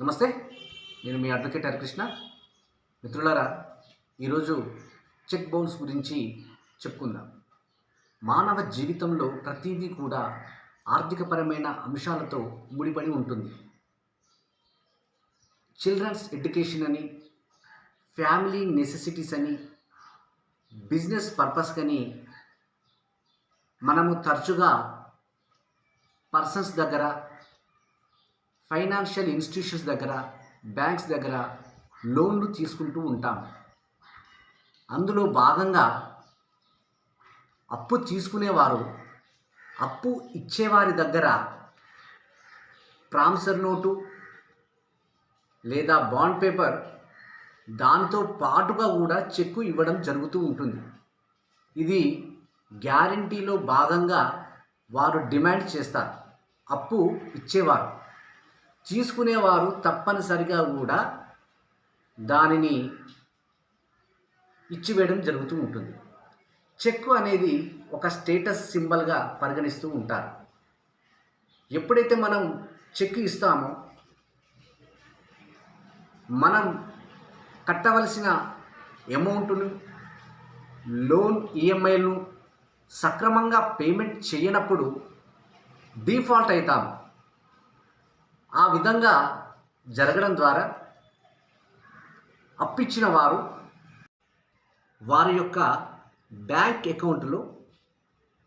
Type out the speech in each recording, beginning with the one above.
నమస్తే నేను మీ అడ్వకేట్ హరికృష్ణ. మిత్రులారా ఈరోజు చెక్ బౌన్స్ గురించి చెప్పుకుందాం. మానవ జీవితంలో ప్రతిదీ కూడా ఆర్థికపరమైన అంశాలతో ముడిపడి ఉంటుంది. చిల్డ్రన్స్ ఎడ్యుకేషన్ అని ఫ్యామిలీ నెసెసిటీస్ అని బిజినెస్ పర్పస్ అని మనము తరచుగా పర్సన్స్ దగ్గర ఫైనాన్షియల్ ఇన్స్టిట్యూషన్స్ దగ్గర బ్యాంక్స్ దగ్గర లోన్లు తీసుకుంటూ ఉంటాం. అందులో భాగంగా అప్పు తీసుకునేవారు అప్పు ఇచ్చేవారి దగ్గర ప్రామిసర్ నోటు లేదా బాండ్ పేపర్ దానితో పాటుగా కూడా చెక్కు ఇవ్వడం జరుగుతూ ఉంటుంది. ఇది గ్యారంటీలో భాగంగా వారు డిమాండ్ చేస్తారు. అప్పు ఇచ్చేవారు. తీసుకునేవారు తప్పనిసరిగా కూడా దానిని ఇచ్చివేయడం జరుగుతూ ఉంటుంది. చెక్కు అనేది ఒక స్టేటస్ సింబల్గా పరిగణిస్తూ ఉంటారు. ఎప్పుడైతే మనం చెక్ ఇస్తామో మనం కట్టవలసిన అమౌంట్ను లోన్ ఈఎంఐలను సక్రమంగా పేమెంట్ చేయనప్పుడు డిఫాల్ట్ అవుతాము. ఆ విధంగా జరగడం ద్వారా అప్పిచ్చిన వారు వారి యొక్క బ్యాంక్ అకౌంట్లో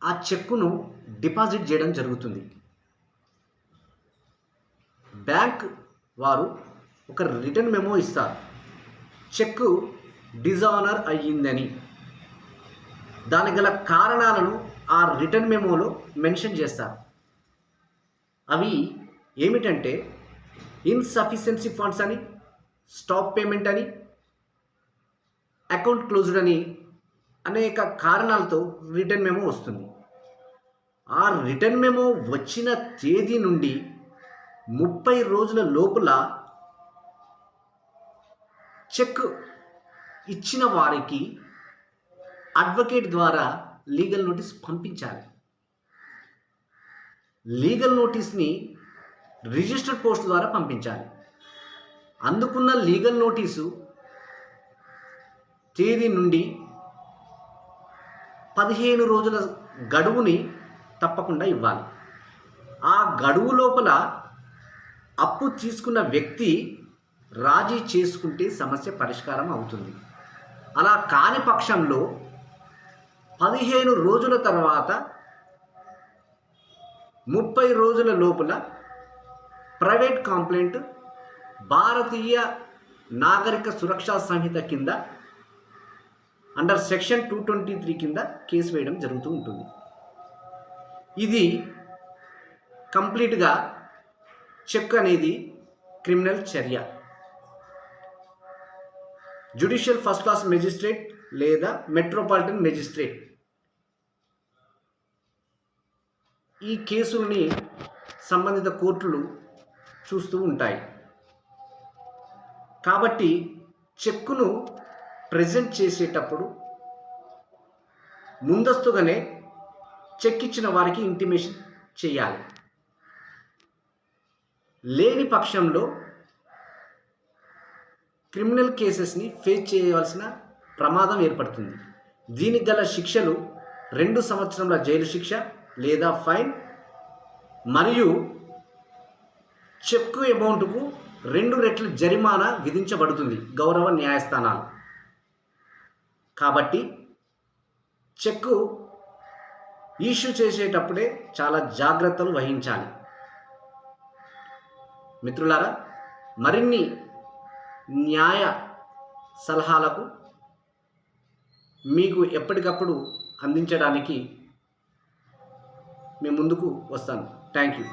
ఆ చెక్కును డిపాజిట్ చేయడం జరుగుతుంది. బ్యాంక్ వారు ఒక రిటర్న్ మెమో ఇస్తారు. చెక్కు డిజానర్ అయ్యిందని. దానికి గల కారణాలను ఆ రిటర్న్ మెమోలో మెన్షన్ చేస్తారు. అవి ఏమిటంటే ఇన్సఫిషియన్సీ ఫండ్స్ అని స్టాప్ పేమెంట్ అని అకౌంట్ క్లోజ్డ్ అని అనేక కారణాలతో రిటర్న్ మెమో వస్తుంది. ఆ రిటర్న్ మెమో వచ్చిన తేదీ నుండి ముప్పై రోజుల లోపల చెక్ ఇచ్చిన వారికి అడ్వకేట్ ద్వారా లీగల్ నోటీస్ పంపించాలి. లీగల్ నోటీస్ని రిజిస్టర్డ్ పోస్ట్ ద్వారా పంపించాలి. అందుకున్న లీగల్ నోటీసు తేదీ నుండి పదిహేను రోజుల గడువుని తప్పకుండా ఇవ్వాలి. ఆ గడువు లోపల అప్పు తీసుకున్న వ్యక్తి రాజీ చేసుకుంటే సమస్య పరిష్కారం అవుతుంది. అలా కాని పక్షంలో పదిహేను రోజుల తర్వాత ముప్పై రోజుల లోపల ప్రైవేట్ కంప్లైంట్ భారతీయ నాగరిక సురక్షా సంహిత కింద under section two twenty three కింద కేసు వేయడం జరుగుతూ ఉంటుంది. ఇది కంప్లీట్గా చెక్ అనేది క్రిమినల్ చర్య. జ్యుడిషియల్ ఫస్ట్ క్లాస్ మెజిస్ట్రేట్ లేదా మెట్రోపాలిటన్ మెజిస్ట్రేట్ ఈ కేసుల్ని సంబంధిత కోర్టులు చూస్తూ ఉంటాయి. కాబట్టి చెక్కును ప్రజెంట్ చేసేటప్పుడు ముందస్తుగానే చెక్ ఇచ్చిన వారికి ఇంటిమేషన్ చేయాలి. లేని పక్షంలో క్రిమినల్ కేసెస్ని ఫేస్ చేయవలసిన ప్రమాదం ఏర్పడుతుంది. దీనికి గల శిక్షలు రెండు సంవత్సరంల జైలు శిక్ష లేదా ఫైన్ మరియు చెక్కు అమౌంట్కు రెండు రెట్ల జరిమానా విధించబడుతుంది గౌరవ న్యాయస్థానాలు. కాబట్టి చెక్కు ఇష్యూ చేసేటప్పుడే చాలా జాగ్రత్తలు వహించాలి. మిత్రులారా మరిన్ని న్యాయ సలహాలకు మీకు ఎప్పటికప్పుడు అందించడానికి మేము ముందుకు వస్తాను. Thank you